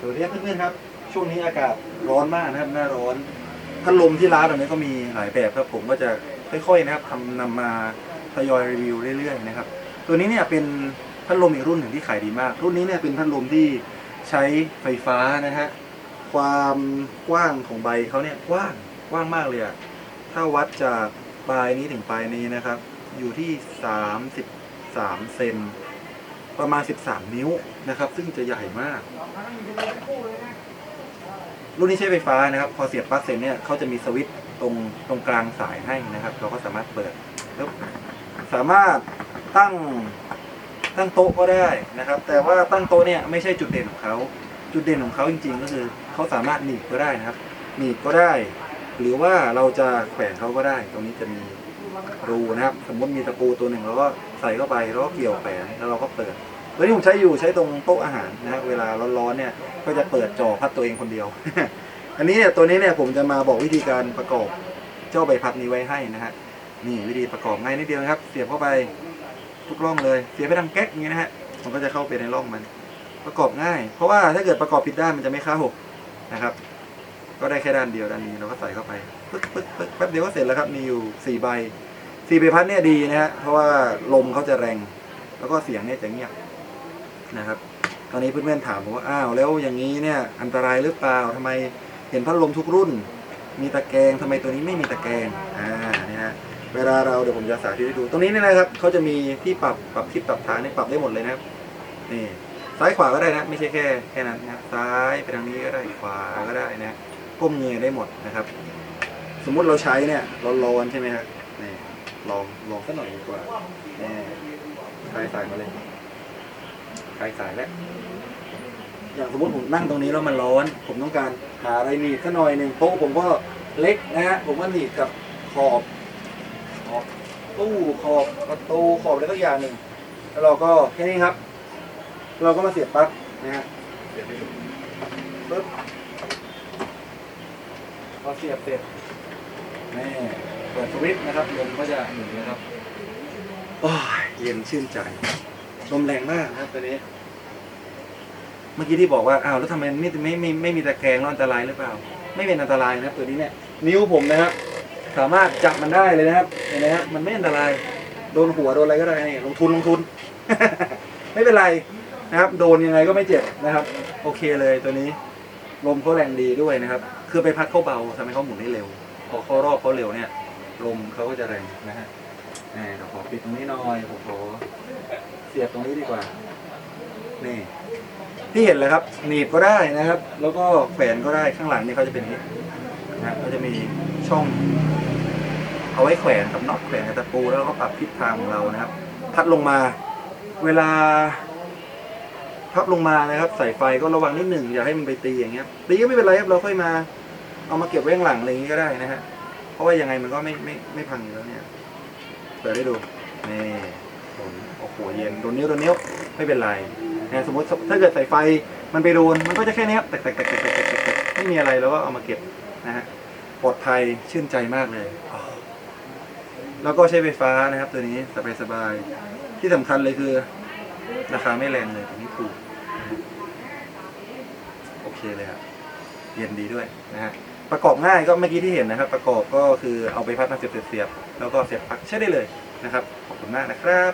สวัสดีครับเพื่อนๆครับ ช่วงนี้อากาศร้อนมากนะครับหน้าร้อนพัดลมที่ร้านเราเนี้ก็มีหลายแบบครับผมก็จะค่อยๆนะครับทำนำมาทยอยรีวิวเรื่อยๆนะครับตัวนี้เนี่ยเป็นพัดลมอีกรุ่นหนึ่งที่ขายดีมาก รุ่นนี้เนี่ยเป็นพัดลมที่ใช้ไฟฟ้านะฮะความกว้างของใบเขาเนี่ยกว้างกว้างมากเลยอะถ้าวัดจากปลายนี้ถึงปลายนี้นะครับ อยู่ที่ 33 เซน ประมาณ 13 นิ้วนะครับ ซึ่งจะใหญ่มาก รุ่นนี้ใช้ไฟฟ้านะครับ พอเสียบปลั๊กเสร็จเนี่ยเขาจะมีสวิตช์ตรงตรงกลางสายให้นะครับ เราก็สามารถเปิดแล้วสามารถตั้งตั้งโต๊ะก็ได้นะครับ แต่ว่าตั้งโต๊ะเนี่ยไม่ใช่จุดเด่นของเขาจุดเด่นของเขาจริง ๆ ก็คือเขาสามารถหนีบก็ได้นะครับ หนีบก็ได้ หรือว่าเราจะแขวนเขาก็ได้ ตรงนี้จะมีรูนะครับ สมมติมีตะปูตัวหนึ่งเราก็ใส่เข้าไปแล้วก็เกี่ยวแขวนแล้วเราก็เปิด ตัวนี้ผมใช้อยู่ใช้ตรงโต๊ะอาหารนะครับเวลาร้อนๆเนี่ยก็จะเปิดจอพัดตัวเองคนเดียว อันนี้เนี่ยตัวนี้เนี่ยผมจะมาบอกวิธีการประกอบเจ้าใบพัดนี้ไว้ให้นะฮะนี่วิธีประกอบง่ายนิดเดียวครับ เสียบเข้าไปทุกร่องเลยเสียบไปดังแก๊กอย่างนี้นะฮะมันก็จะเข้าไปในร่องมัน ประกอบง่าย เพราะว่าถ้าเกิดประกอบผิดด้านมันจะไม่เข้านะครับ ก็ได้แค่ด้านเดียวด้านนี้เราก็ใส่เข้าไปปึ๊กปึ๊กปึ๊กแป๊บเดียวก็เสร็จแล้วครับมีอยู่สี่ใบสี่ใบพัดเนี่ยดีนะฮะเพราะว่าลมเขาจะแรง แล้วก็เสียงเนี่ยจะเงียบ นะครับตอนนี้เพื่อนๆถามผมว่าอ้าวแล้วอย่างนี้เนี่ยอันตรายหรือเปล่าทำไมเห็นพัดลมทุกรุ่น มีตะแกรงทำไมตัวนี้ไม่มีตะแกรงอ่านี่ฮะเวลาเราเดี๋ยวผมจะสาธิตให้ดู ตรงนี้นี่นะครับเขาจะมีที่ปรับปรับทิศปรับทางนี่ปรับได้หมดเลยนะครับนี่ซ้ายขวาก็ได้นะ ไม่ใช่แค่แค่นั้นนะครับซ้ายไปทางนี้ก็ได้ขวาก็ได้นะก้มเงยได้หมดนะครับ สมมุติเราใช้เนี่ยร้อนๆใช่ไหมครับนี่ลองลองสักหน่อยดีกว่านี่คลายสายมาเลย คลายสายแล้ว อย่างสมมติผมนั่งตรงนี้แล้วมันร้อน ผมต้องการหาอะไรหนีบสักหน่อยหนึ่งโต๊ะผมก็เล็กนะฮะผมก็หนีบกับขอบขอบตู้ขอบประตูขอบอะไรสักอย่างหนึ่งแล้วเราก็แค่นี้ครับ เราก็มาเสียบปลั๊กนะฮะเสียบไปดูปึ๊บพอเสียบเสร็จนี่เปิดสวิตช์นะครับลมก็จะหมุนนะครับโอ้ยเย็นชื่นใจ ลมแรงมากนะครับตัวนี้ เมื่อกี้ที่บอกว่าอ้าวแล้วทำไมไม่ไม่ไม่ไม่มีตะแกรงแล้วอันตรายหรือเปล่า ไม่เป็นอันตรายนะครับ ตัวนี้เนี่ยนิ้วผมนะครับ สามารถจับมันได้เลยนะครับเห็นไหมครับมันไม่อันตราย โดนหัวโดนอะไรก็ได้นี่ลงทุนลงทุน ไม่เป็นไรนะครับ โดนยังไงก็ไม่เจ็บนะครับ โอเคเลยตัวนี้ ลมเขาแรงดีด้วยนะครับ คือไปพัดเขาเบาทำให้เขาหมุนได้เร็ว พอเขารอบเขาเร็วเนี่ย ลมเขาก็จะแรงนะฮะ แหมเดี๋ยวขอปิดตรงนี้หน่อยผมขอเสียบตรงนี้ดีกว่า นี่ที่เห็นเลยครับหนีบก็ได้นะครับ แล้วก็แขวนก็ได้ข้างหลังนี่เขาจะเป็นนี้นะเขาจะมีช่อง เอาไว้แขวนกับน็อตแขวนกับตะปูแล้วก็ปรับทิศทางของเรานะครับ พัดลงมา เวลาพับลงมานะครับใส่ไฟก็ระวังนิดหนึ่งอย่าให้มันไปตีอย่างเงี้ยตีก็ไม่เป็นไรครับเราค่อยมา เอามาเก็บไว้ข้างหลังอะไรอย่างงี้ก็ได้นะฮะเพราะว่ายังไงมันก็ไม่ไม่ไม่พังอยู่แล้วเนี่ย ปิดให้ดูนี่โอ้โหเย็นโดนนิ้วโดนนิ้วไม่เป็นไรนะสมมติถ้าเกิดสายไฟมันไปโดนมันก็จะแค่นี้ครับแตกแตกแตกแตกแตกไม่มีอะไรแล้วก็เอามาเก็บนะฮะปลอดภัยชื่นใจมากเลยแล้วก็ใช้ไฟฟ้านะครับ ตัวนี้สบายสบายที่สำคัญเลยคือ ราคาไม่แรงเลยตัวนี้ถูกโอเคเลยครับเย็นดีด้วยนะฮะ ประกอบง่ายก็เมื่อกี้ที่เห็นนะครับ ประกอบก็คือเอาไปพัดมาเสียบๆแล้วก็เสียบปลั๊กใช้ได้เลยนะครับ ขอบคุณมากนะครับ